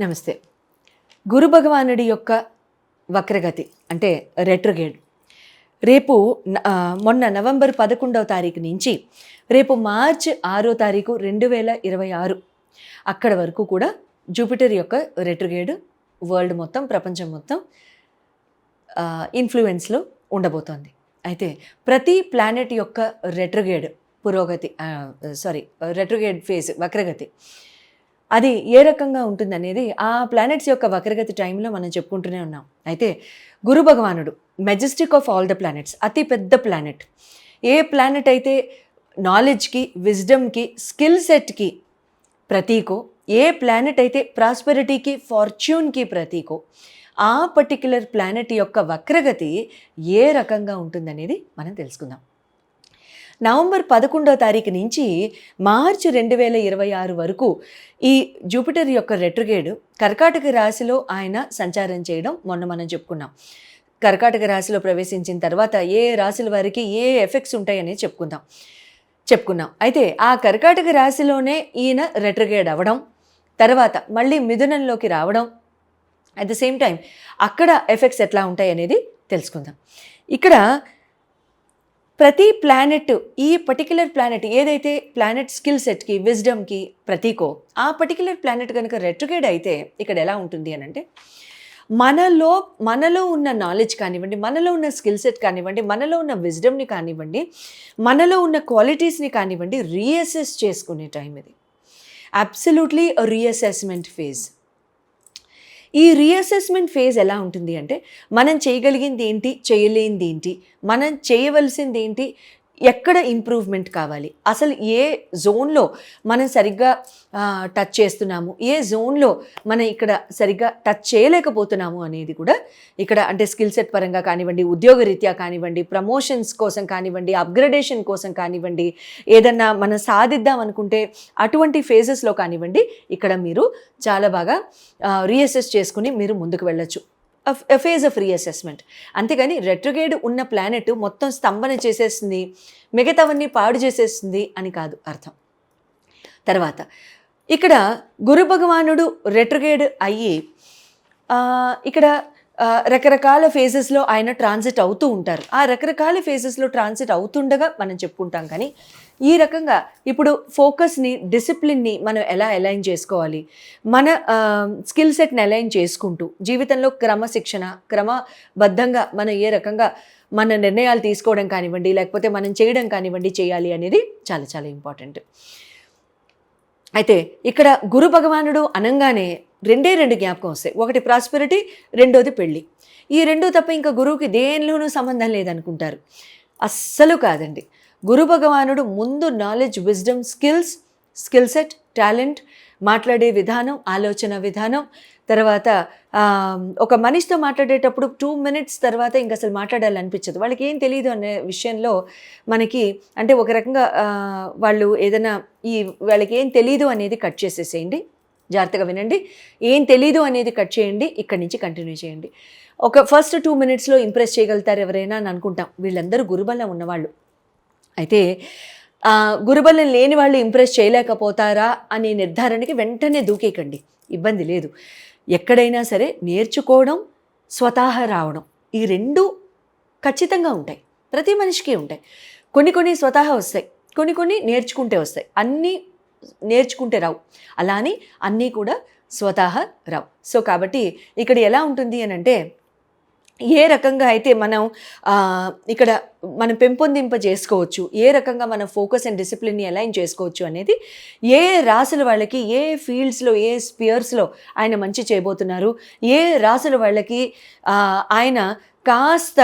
నమస్తే. గురు భగవానుడి యొక్క వక్రగతి అంటే రెట్రగేడ్ రేపు మొన్న నవంబర్ పదకొండవ తారీఖు నుంచి రేపు మార్చ్ ఆరో తారీఖు రెండు వేల ఇరవై ఆరు. అక్కడ వరకు కూడా జూపిటర్ యొక్క రెట్రగేడ్ వరల్డ్ మొత్తం ప్రపంచం మొత్తం ఇన్ఫ్లుయెన్స్లో ఉండబోతోంది. అయితే ప్రతి ప్లానెట్ యొక్క రెట్రగేడ్ పురోగతి సారీ రెట్రగేడ్ ఫేజ్ వక్రగతి అది ఏ రకంగా ఉంటుందనేది ఆ ప్లానెట్స్ యొక్క వక్రగతి టైంలో మనం చెప్పుకుంటూనే ఉన్నాం. అయితే గురు భగవానుడు majestic of all the planets అతి పెద్ద ప్లానెట్ ఏ ప్లానెట్ అయితే నాలెడ్జ్కి విజ్డమ్కి స్కిల్ సెట్కి ప్రతీకో ఏ ప్లానెట్ అయితే ప్రాస్పెరిటీకి ఫార్చ్యూన్కి ప్రతీకో ఆ పర్టిక్యులర్ ప్లానెట్ యొక్క వక్రగతి ఏ రకంగా ఉంటుందనేది మనం తెలుసుకుందాం. నవంబర్ పదకొండో తారీఖు నుంచి మార్చి రెండు వేల ఇరవై ఆరు వరకు ఈ జూపిటర్ యొక్క రెట్రగేడ్ కర్కాటక రాశిలో ఆయన సంచారం చేయడం మొన్న మనం చెప్పుకున్నాం. కర్కాటక రాశిలో ప్రవేశించిన తర్వాత ఏ రాశుల వారికి ఏ ఎఫెక్ట్స్ ఉంటాయనేది చెప్పుకుందాం. చెప్పుకున్నాం. అయితే ఆ కర్కాటక రాశిలోనే ఈయన రెట్రగేడ్ అవ్వడం తర్వాత మళ్ళీ మిథునంలోకి రావడం అట్ ద సేమ్ టైం అక్కడ ఎఫెక్ట్స్ ఎట్లా ఉంటాయి అనేది తెలుసుకుందాం. ఇక్కడ ప్రతి ప్లానెట్ ఈ పర్టికులర్ ప్లానెట్ ఏదైతే ప్లానెట్ స్కిల్ సెట్కి విజ్డమ్కి ప్రతీకో ఆ పర్టికులర్ ప్లానెట్ కనుక రెట్రగేడ్ అయితే ఇక్కడ ఎలా ఉంటుంది అని అంటే మనలో మనలో ఉన్న నాలెడ్జ్ కానివ్వండి మనలో ఉన్న స్కిల్ సెట్ కానివ్వండి మనలో ఉన్న విజ్డమ్ని కానివ్వండి మనలో ఉన్న క్వాలిటీస్ని కానివ్వండి రీఅసెస్ చేసుకునే టైం ఇది. అబ్సల్యూట్లీ రీఅసెస్మెంట్ ఫేజ్ ఈ రీఅసెస్మెంట్ ఫేజ్ ఎలా ఉంటుంది అంటే మనం చేయగలిగింది ఏంటి చేయలేనిది ఏంటి మనం చేయవలసింది ఏంటి ఎక్కడ ఇంప్రూవ్మెంట్ కావాలి? అసలు ఏ జోన్లో మనం సరిగ్గా టచ్ చేస్తున్నాము? ఏ జోన్లో మనం ఇక్కడ సరిగ్గా టచ్ చేయలేకపోతున్నాము అనేది కూడా ఇక్కడ అంటే స్కిల్ సెట్ పరంగా కానివ్వండి ఉద్యోగరీత్యా కానివ్వండి ప్రమోషన్స్ కోసం కానివ్వండి అప్గ్రేడేషన్ కోసం కానివ్వండి ఏదన్నా మనం సాధిద్దాం అనుకుంటే అటువంటి ఫేజెస్లో కానివ్వండి ఇక్కడ మీరు చాలా బాగా రీఅసెస్ చేసుకుని మీరు ముందుకు వెళ్ళచ్చు. ఫేజ్ ఆఫ్ రీఅసెస్మెంట్ అంతేగాని రెట్రగేడ్ ఉన్న ప్లానెట్ మొత్తం స్తంభన చేసేస్తుంది మిగతావన్నీ పాడు చేసేస్తుంది అని కాదు అర్థం. తర్వాత ఇక్కడ గురు భగవానుడు రెట్రగేడ్ అయ్యి ఇక్కడ రకరకాల ఫేజెస్లో ఆయన ట్రాన్సిట్ అవుతూ ఉంటారు. ఆ రకరకాల ఫేజెస్లో ట్రాన్సిట్ అవుతుండగా మనం చెప్పుకుంటాం కానీ ఈ రకంగా ఇప్పుడు ఫోకస్ని డిసిప్లిన్ని మనం ఎలా అలైన్ చేసుకోవాలి? మన స్కిల్ సెట్ని అలైన్ చేసుకుంటూ జీవితంలో క్రమశిక్షణ క్రమబద్ధంగా మనం ఏ రకంగా మన నిర్ణయాలు తీసుకోవడం కానివ్వండి లేకపోతే మనం చేయడం కానివ్వండి చేయాలి అనేది చాలా చాలా ఇంపార్టెంట్ అయితే ఇక్కడ గురు భగవానుడు అనంగానే రెండే రెండు జ్ఞాపకం వస్తాయి. ఒకటి ప్రాస్పెరిటీ రెండోది పెళ్ళి ఈ రెండు తప్ప ఇంకా గురువుకి దేనిలోనూ సంబంధం లేదనుకుంటారు. అస్సలు కాదండి. గురు భగవానుడు ముందు knowledge wisdom skills skill set talent మాట్లాడే విధానం ఆలోచన విధానం తర్వాత ఒక మనిషితో మాట్లాడేటప్పుడు టూ మినిట్స్ తర్వాత ఇంకా అసలు మాట్లాడాలనిపించదు. వాళ్ళకి ఏం తెలియదు అనే విషయంలో మనకి అంటే ఒక రకంగా వాళ్ళు ఏదైనా ఈ వాళ్ళకి ఏం తెలియదు అనేది కట్ చేసేసేయండి. జాగ్రత్తగా వినండి. ఏం తెలీదు అనేది కట్ చేయండి. ఇక్కడి నుంచి కంటిన్యూ చేయండి. ఒక ఫస్ట్ టూ మినిట్స్లో ఇంప్రెస్ చేయగలుగుతారు ఎవరైనా అని అనుకుంటాం. వీళ్ళందరూ గురుబలం ఉన్నవాళ్ళు. అయితే గురుబలం లేని వాళ్ళు ఇంప్రెస్ చేయలేకపోతారా అనే నిర్ధారణకి వెంటనే దూకేకండి ఇబ్బంది లేదు. ఎక్కడైనా సరే నేర్చుకోవడం స్వతహా రావడం ఈ రెండు ఖచ్చితంగా ఉంటాయి. ప్రతి మనిషికి ఉంటాయి. కొన్ని కొన్ని స్వతహా వస్తాయి. కొన్ని కొన్ని నేర్చుకుంటే వస్తాయి. అన్నీ నేర్చుకుంటే రావు. అలా అని అన్నీ కూడా స్వతహా రావు. సో కాబట్టి ఇక్కడ ఎలా ఉంటుంది అని అంటే ఏ రకంగా అయితే మనం ఇక్కడ మనం పెంపొందింప చేసుకోవచ్చు ఏ రకంగా మనం ఫోకస్ అండ్ డిసిప్లిన్ని అలైన్ చేసుకోవచ్చు అనేది ఏ రాసుల వాళ్ళకి ఏ ఫీల్డ్స్లో ఏ స్పియర్స్లో ఆయన మంచి చేయబోతున్నారు ఏ రాసుల వాళ్ళకి ఆయన కాస్త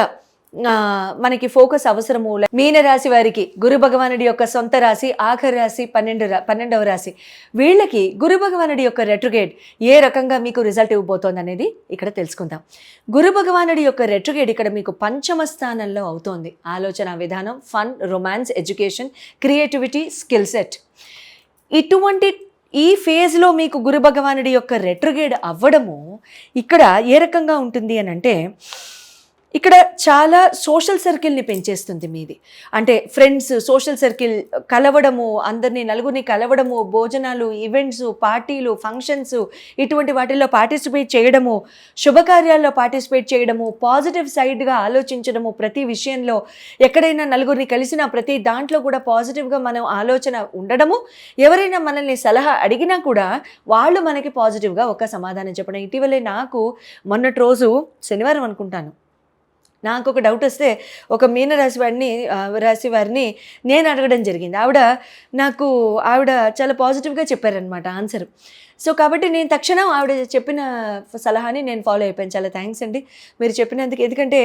మనకి ఫోకస్ అవసరము మీనరాశి వారికి గురు భగవానుడి యొక్క సొంత రాశి ఆఖరి రాశి పన్నెండు రా- పన్నెండవ రాశి. వీళ్ళకి గురు భగవానుడి యొక్క రెట్రుగేడ్ ఏ రకంగా మీకు రిజల్ట్ ఇవ్వబోతోంది అనేది ఇక్కడ తెలుసుకుందాం. గురు భగవానుడి యొక్క రెట్రుగేడ్ ఇక్కడ మీకు పంచమ స్థానంలో అవుతోంది. ఆలోచన విధానం fun romance education creativity skill set ఇటువంటి ఈ ఫేజ్లో మీకు గురు భగవానుడి యొక్క రెట్రుగేడ్ అవ్వడము ఇక్కడ ఏ రకంగా ఉంటుంది అని అంటే ఇక్కడ చాలా సోషల్ సర్కిల్ని పెంచేస్తుంది మీది. అంటే ఫ్రెండ్స్ సోషల్ సర్కిల్ కలవడము అందరినీ నలుగురిని కలవడము భోజనాలు ఈవెంట్స్ పార్టీలు ఫంక్షన్స్ ఇటువంటి వాటిల్లో పార్టిసిపేట్ చేయడము శుభకార్యాల్లో పార్టిసిపేట్ చేయడము పాజిటివ్ సైడ్గా ఆలోచించడము ప్రతి విషయంలో ఎక్కడైనా నలుగురిని కలిసిన ప్రతి దాంట్లో కూడా పాజిటివ్గా మనం ఆలోచన ఉండడము ఎవరైనా మనల్ని సలహా అడిగినా కూడా వాళ్ళు మనకి పాజిటివ్గా ఒక సమాధానం చెప్పడం. ఇటీవలే నాకు మొన్నటి రోజు శనివారం అనుకుంటాను. నాకు ఒక డౌట్ వస్తే ఒక మీనరాశి వాడిని వారిని రాశి వారిని నేను అడగడం జరిగింది. ఆవిడ నాకు ఆవిడ చాలా పాజిటివ్గా చెప్పారనమాట ఆన్సర్ సో కాబట్టి నేను తక్షణం ఆవిడ చెప్పిన సలహాని నేను ఫాలో అయిపోయాను. చాలా థ్యాంక్స్ అండి. మీరు చెప్పినందుకు ఎందుకంటే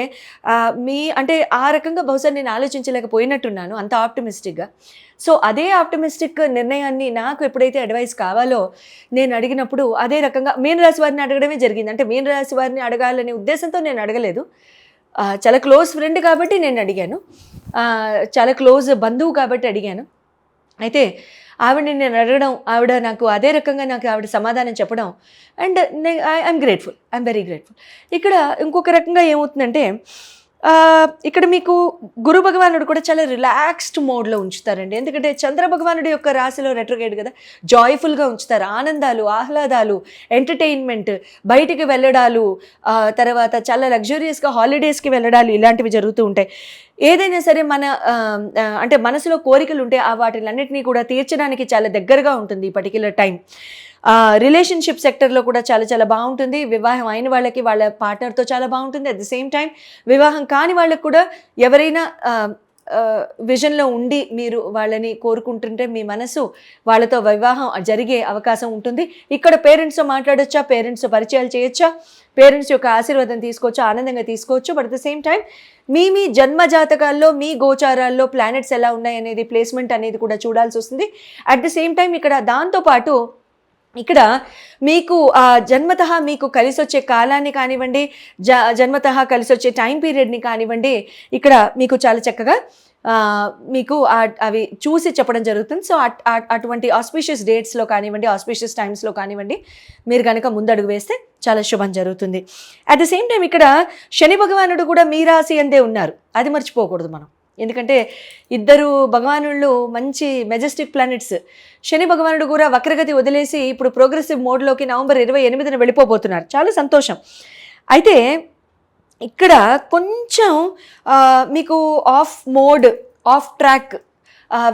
మీ అంటే ఆ రకంగా బహుశా నేను ఆలోచించలేకపోయినట్టున్నాను అంత ఆప్టమిస్టిక్గా సో అదే ఆప్టమిస్టిక్ నిర్ణయాన్ని నాకు ఎప్పుడైతే అడ్వైస్ కావాలో నేను అడిగినప్పుడు అదే రకంగా మీనరాశి వారిని అడగడమే జరిగింది. అంటే మీనరాశి వారిని అడగాలనే ఉద్దేశంతో నేను అడగలేదు. చాలా క్లోజ్ ఫ్రెండ్ కాబట్టి నేను అడిగాను. చాలా క్లోజ్ బంధువు కాబట్టి అడిగాను. అయితే ఆవిడని నేను అడగడం ఆవిడ నాకు అదే రకంగా నాకు ఆవిడ సమాధానం చెప్పడం and I'm grateful I'm very grateful ఇక్కడ ఇంకొక రకంగా ఏమవుతుందంటే ఇక్కడ మీకు గురు భగవానుడు కూడా చాలా రిలాక్స్డ్ మోడ్లో ఉంచుతారండి. ఎందుకంటే చంద్ర భగవానుడి యొక్క రాశిలో రెట్రోగేట్ కదా జాయ్ఫుల్గా ఉంచుతారు. ఆనందాలు ఆహ్లాదాలు ఎంటర్టైన్మెంట్ బయటికి వెళ్ళడాలు తర్వాత చాలా లగ్జూరియస్గా హాలిడేస్కి వెళ్ళడాలు ఇలాంటివి జరుగుతూ ఉంటాయి. ఏదైనా సరే మన అంటే మనసులో కోరికలు ఉంటే ఆ వాటిలన్నింటినీ కూడా తీర్చడానికి చాలా దగ్గరగా ఉంటుంది ఈ పర్టికులర్ టైం రిలేషన్షిప్ సెక్టర్లో కూడా చాలా చాలా బాగుంటుంది. వివాహం అయిన వాళ్ళకి వాళ్ళ పార్ట్నర్తో చాలా బాగుంటుంది. అట్ ద సేమ్ టైం వివాహం కాని వాళ్ళకి కూడా ఎవరైనా విజన్లో ఉండి మీరు వాళ్ళని కోరుకుంటుంటే మీ మనసు వాళ్ళతో వివాహం జరిగే అవకాశం ఉంటుంది. ఇక్కడ పేరెంట్స్తో మాట్లాడొచ్చా? పేరెంట్స్తో పరిచయాలు చేయొచ్చా? పేరెంట్స్ యొక్క ఆశీర్వాదం తీసుకోవచ్చు? ఆనందంగా తీసుకోవచ్చు. But at the same time మీ మీ జన్మ జాతకాల్లో మీ గోచారాల్లో ప్లానెట్స్ ఎలా ఉన్నాయి అనేది ప్లేస్మెంట్ అనేది కూడా చూడాల్సి వస్తుంది. అట్ ద సేమ్ టైం ఇక్కడ దాంతోపాటు ఇక్కడ మీకు ఆ జన్మతః మీకు కలిసి వచ్చే కాలాన్ని కానివ్వండి జ జన్మతః కలిసి వచ్చే టైం పీరియడ్ని కానివ్వండి ఇక్కడ మీకు చాలా చక్కగా మీకు అవి చూసి చెప్పడం జరుగుతుంది. సో అట్- అటువంటి ఆస్పిషియస్ డేట్స్లో కానివ్వండి ఆస్పిషియస్ టైమ్స్లో కానివ్వండి మీరు కనుక ముందడుగు వేస్తే చాలా శుభం జరుగుతుంది. అట్ ద సేమ్ టైం ఇక్కడ శని భగవానుడు కూడా మీ రాశి అందే ఉన్నారు. అది మర్చిపోకూడదు మనం. ఎందుకంటే ఇద్దరు భగవానుళ్ళు మంచి మెజెస్టిక్ ప్లానెట్స్ శని భగవానుడు కూడా వక్రగతి వదిలేసి ఇప్పుడు ప్రోగ్రెసివ్ మోడ్లోకి నవంబర్ ఇరవై ఎనిమిదిన వెళ్ళిపోబోతున్నారు. చాలా సంతోషం. అయితే ఇక్కడ కొంచెం మీకు ఆఫ్ మోడ్ ఆఫ్ ట్రాక్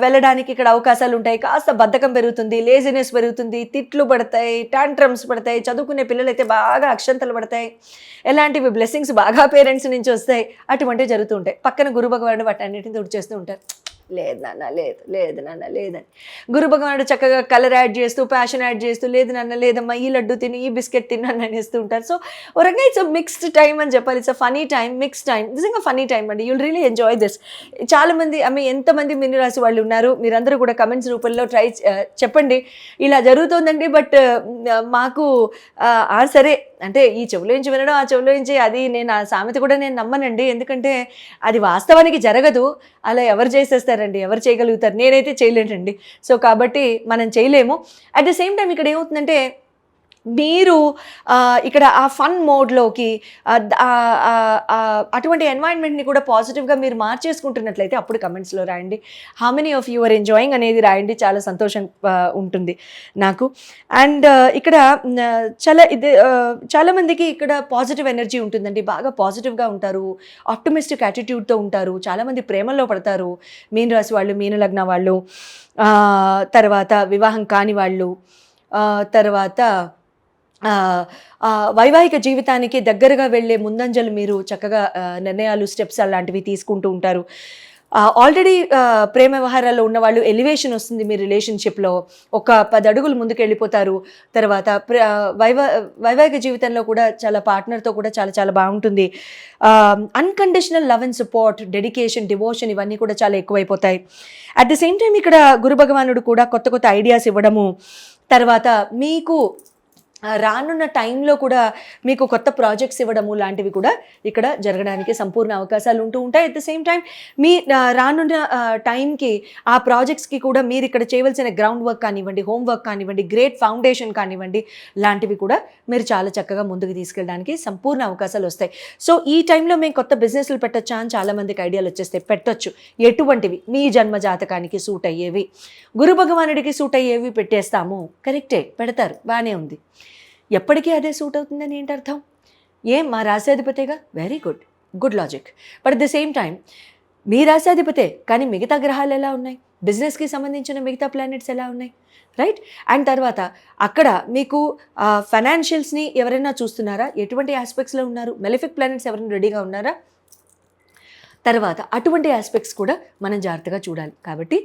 వెళ్ళడానికి ఇక్కడ అవకాశాలు ఉంటాయి. కాస్త బద్ధకం పెరుగుతుంది లేజినెస్ పెరుగుతుంది తిట్లు పడతాయి టాంట్రమ్స్ పడతాయి చదువుకునే పిల్లలు అయితే బాగా అక్షంతలు పడతాయి. ఎలాంటివి? బ్లెస్సింగ్స్ బాగా పేరెంట్స్ నుంచి వస్తాయి. అటువంటివి జరుగుతూ ఉంటాయి. పక్కన గురు భగవానుడు వాటి అన్నిటిని తుడిచేస్తూ ఉంటారు. లేదు నాన్న లేదు లేదు నాన్న లేదని గురు భగవానుడు చక్కగా కలర్ యాడ్ చేస్తూ ప్యాషన్ యాడ్ చేస్తూ లేదు నాన్న లేదమ్మా ఈ లడ్డు తిని ఈ బిస్కెట్ తిన్నాను అనేస్తూ ఉంటారు. సో ఒక రకంగా ఇట్స్ మిక్స్డ్ టైం అని చెప్పాలి. It's funny time mix time నిజంగా ఫనీ టైం అండి. యూల్ రియలీ ఎంజాయ్ దిస్ చాలా మంది ఎంతమంది మిన్ని రాసి వాళ్ళు ఉన్నారు మీరందరూ కూడా కమెంట్స్ రూపంలో ట్రై చెప్పండి. ఇలా జరుగుతోందండి బట్ మాకు ఆ, సరే. అంటే ఈ చెవులో నుంచి వినడం ఆ చెవులో నుంచి అది నేను ఆ సామెత కూడా నేను నమ్మనండి. ఎందుకంటే అది వాస్తవానికి జరగదు. అలా ఎవరు చేసేస్తారండి ఎవరు చేయగలుగుతారు? నేనైతే చేయలేనండి. సో కాబట్టి మనం చేయలేము. అట్ ద సేమ్ టైం ఇక్కడ ఏమవుతుందంటే మీరు ఇక్కడ ఆ ఫన్ మోడ్లోకి అటువంటి ఎన్వైరన్మెంట్ని కూడా పాజిటివ్గా మీరు మార్చేసుకుంటున్నట్లయితే అప్పుడు కమెంట్స్లో రాయండి. How many of your enjoying అనేది రాయండి. చాలా సంతోషం ఉంటుంది నాకు. అండ్ ఇక్కడ చాలా ఇది చాలామందికి ఇక్కడ పాజిటివ్ ఎనర్జీ ఉంటుందండి. బాగా పాజిటివ్గా ఉంటారు. ఆప్టమిస్టిక్ యాటిట్యూడ్తో ఉంటారు. చాలామంది ప్రేమలో పడతారు. మీన రాశి వాళ్ళు మీన లగ్న వాళ్ళు తర్వాత వివాహం కాని వాళ్ళు తర్వాత వైవాహిక జీవితానికి దగ్గరగా వెళ్ళే ముందంజలు మీరు చక్కగా నిర్ణయాలు స్టెప్స్ అలాంటివి తీసుకుంటూ ఉంటారు. ఆల్రెడీ ప్రేమ వ్యవహారాల్లో ఉన్న వాళ్ళు ఎలివేషన్ వస్తుంది మీ రిలేషన్షిప్లో. ఒక పది అడుగులు ముందుకు వెళ్ళిపోతారు తర్వాత ప్ర- వైవా వైవాహిక జీవితంలో కూడా చాలా పార్ట్నర్తో కూడా చాలా చాలా బాగుంటుంది. Unconditional love and support dedication devotion ఇవన్నీ కూడా చాలా ఎక్కువైపోతాయి. అట్ ద సేమ్ టైం ఇక్కడ గురు భగవానుడు కూడా కొత్త కొత్త ఐడియాస్ ఇవ్వడము. తర్వాత మీకు రానున్న టైంలో కూడా మీకు కొత్త ప్రాజెక్ట్స్ ఇవ్వడము లాంటివి కూడా ఇక్కడ జరగడానికి సంపూర్ణ అవకాశాలు ఉంటూ ఉంటాయి. అట్ ద సేమ్ టైం మీ రానున్న టైంకి ఆ ప్రాజెక్ట్స్కి కూడా మీరు ఇక్కడ చేయవలసిన గ్రౌండ్ వర్క్ కానివ్వండి హోంవర్క్ కానివ్వండి గ్రేట్ ఫౌండేషన్ కానివ్వండి లాంటివి కూడా మీరు చాలా చక్కగా ముందుకు తీసుకెళ్ళడానికి సంపూర్ణ అవకాశాలు వస్తాయి. సో ఈ టైంలో మేము కొత్త బిజినెస్లు పెట్టచ్చా అని చాలామందికి ఐడియాలు వచ్చేస్తాయి పెట్టొచ్చు. ఎటువంటివి? మీ జన్మ జాతకానికి సూట్ అయ్యేవి. గురు భగవానుడికి సూట్ అయ్యేవి పెట్టేస్తాము. కరెక్టే పెడతారు. బాగానే ఉంది. ఎప్పటికీ అదే సూట్ అవుతుందని ఏంటి అర్థం? ఏం? మా రాశాధిపతిగా? Very good good logic but at the same time మీ రాశాధిపతే కానీ మిగతా గ్రహాలు ఎలా ఉన్నాయి? బిజినెస్కి సంబంధించిన మిగతా ప్లానెట్స్ ఎలా ఉన్నాయి? రైట్ అండ్ తర్వాత అక్కడ మీకు ఫైనాన్షియల్స్ని ఎవరైనా చూస్తున్నారా? ఎటువంటి ఆస్పెక్ట్స్లో ఉన్నారు? మెలిఫిక్ ప్లానెట్స్ ఎవరైనా రెడీగా ఉన్నారా? తర్వాత అటువంటి ఆస్పెక్ట్స్ కూడా మనం జాగ్రత్తగా చూడాలి. కాబట్టి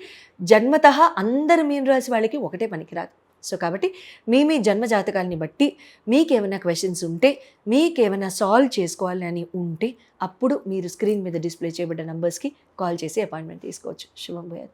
జన్మత అందరు మీన రాశి వాళ్ళకి ఒకటే పనికిరాదు. సో కాబట్టి మీ మీ జన్మ జాతకాలని బట్టి మీకేమైనా క్వశ్చన్స్ ఉంటే మీకేమైనా సాల్వ్ చేసుకోవాలి అని ఉంటే అప్పుడు మీరు స్క్రీన్ మీద డిస్ప్లే చేయబడ్డ నంబర్స్కి కాల్ చేసి అపాయింట్మెంట్ తీసుకోవచ్చు. శుభం భూయాత్